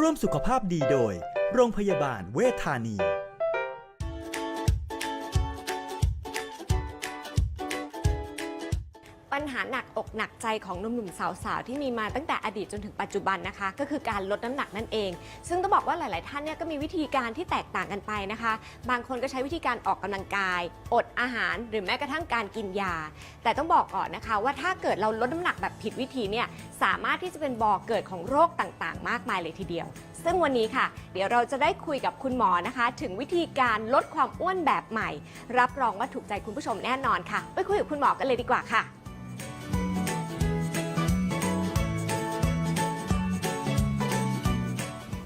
ร่วมสุขภาพดีโดย โรงพยาบาลเวชธานี ปัญหาหนักอกหนักใจของหนุ่มๆสาวๆที่มีมาตั้งแต่อดีตจนถึงปัจจุบันนะคะ ก็คือการลดน้ำหนักนั่นเอง ซึ่งต้องบอกว่าหลาย ๆ ท่านเนี่ยก็มีวิธีการที่แตกต่างกันไปนะคะ บางคนก็ใช้วิธีการออกกำลังกาย อดอาหาร หรือแม้กระทั่งการกินยา แต่ต้องบอกก่อนนะคะว่าถ้าเกิดเราลดน้ำหนักแบบผิดวิธีเนี่ยสามารถที่จะเป็นบ่อกเกิดของโรคต่างๆ มากมายเลยทีเดียว ซึ่งวันนี้ค่ะ เดี๋ยวเราจะได้คุยกับคุณหมอนะคะ ถึงวิธีการลดความอ้วนแบบใหม่ รับรองว่าถูกใจคุณผู้ชมแน่นอนค่ะ ไปคุยกับคุณหมอกันเลยดีกว่าค่ะ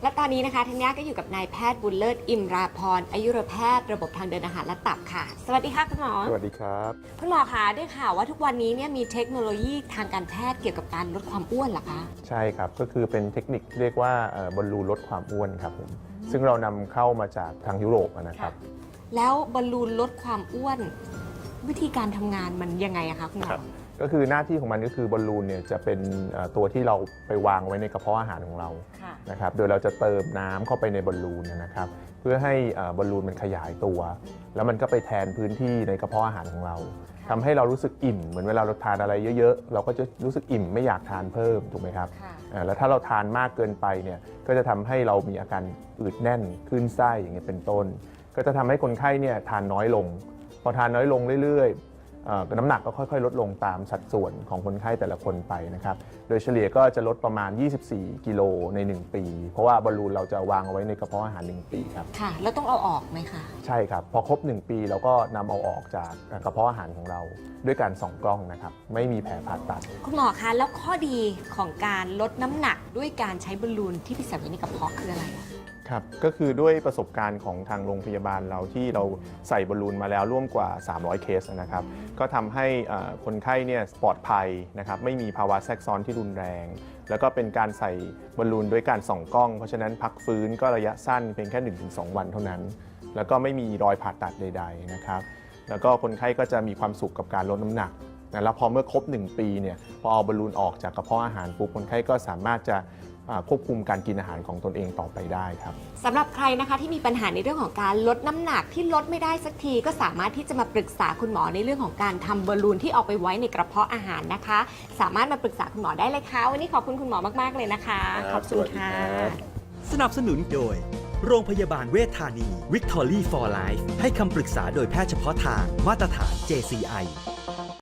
และตอนนี้นะคะทัญญาก็อยู่กับนายแพทย์บุญเลิศอิมราพรอายุรแพทย์ระบบทางเดินอาหารและตับค่ะ สวัสดีค่ะคุณหมอ สวัสดีครับคุณหมอคะได้ข่าวว่าทุกวันนี้เนี่ยมีเทคโนโลยีทางการแพทย์เกี่ยวกับการลดความอ้วนเหรอคะ ใช่ครับ ก็คือเป็นเทคนิคเรียกว่าเอ่อบอลลูนลดความอ้วนครับผมซึ่งเรานำเข้ามาจากทางยุโรปอะนะครับ แล้วบอลลูนลดความอ้วน วิธีการทำงานมันยังไงอะคะคุณหมอครับ ก็คือหน้าที่ของมันก็คือบอลลูนเนี่ยจะเป็นเอ่อตัวที่เราไปวางไว้ในกระเพาะอาหารของเราค่ะ นะครับโดยเราจะเติมน้ำเข้าไปในบอลลูนนะครับ เพื่อให้เอ่อบอลลูนมันขยายตัว แล้วมันก็ไปแทนพื้นที่ในกระเพาะอาหารของเราทำให้เรารู้สึกอิ่มเหมือนเวลาเราทานอะไรเยอะๆ เราก็จะรู้สึกอิ่มไม่อยากทานเพิ่มถูกไหมครับ ค่ะ อ่าแล้วถ้าเราทานมากเกินไปเนี่ยก็จะทำให้เรามีอาการอืดแน่นคลื่นไส้อย่างเงี้ยเป็นต้น ก็จะทำให้คนไข้เนี่ยทานน้อยลง พอทานน้อยลงเรื่อยๆเอ่อ น้ำหนักก็ค่อยๆ ลดลงตามสัดส่วนของคนไข้แต่ละคนไปนะครับ โดยเฉลี่ยก็จะลดประมาณ 24 กิโลใน 1 ปี เพราะว่าบอลลูนเราจะวางเอาไว้ในกระเพาะอาหาร 1 ปีครับ ค่ะ แล้วต้องเอาออกไหมคะ ใช่ครับ พอครบ 1 ปีเราก็นำเอาออกจากกระเพาะอาหารของเรา ด้วยการส่องกล้องนะครับ ไม่มีแผลผ่าตัด คุณหมอคะ แล้วข้อดีของการลดน้ำหนักด้วยการใช้บอลลูนที่พิเศษไว้ในกระเพาะคืออะไรอะ ครับก็คือด้วยประสบการณ์ของทางโรงพยาบาลเราที่เราใส่บอลลูนมาแล้วร่วมกว่า 300 เคสนะครับก็ทำให้คนไข้เนี่ยปลอดภัยนะครับไม่มีภาวะแทรกซ้อนที่รุนแรง แล้วก็เป็นการใส่บอลลูนด้วยการส่องกล้อง เพราะฉะนั้นพักฟื้นก็ระยะสั้นเพียงแค่ 1-2 วันเท่านั้น แล้วก็ไม่มีรอยผ่าตัดใด ๆนะครับ แล้วก็คนไข้ก็จะมีความสุขกับการลดน้ำหนักนะแล้วพอเมื่อครบ 1 ปีเนี่ยพอเอาบอลลูนออกจากกระเพาะอาหารปุ๊บคนไข้ก็สามารถจะ ควบคุมการกินอาหารของตนเองต่อไปได้ครับสำหรับใครนะคะที่มีปัญหาในเรื่องของการลดน้ำหนักที่ลดไม่ได้สักที ก็สามารถที่จะมาปรึกษาคุณหมอในเรื่องของการทำบอลลูนที่เอาไปไว้ในกระเพาะอาหารนะคะ สามารถมาปรึกษาคุณหมอได้เลยค่ะวันนี้ขอบคุณคุณหมอมากๆเลยนะคะคขรัอบบคุณสวัสดีค่ะครับสนับสนุนโดย โรงพยาบาลเวชธานี Victory for Life ให้คำปรึกษาโดยแพทย์เฉพาะทางมาตรฐาน JCI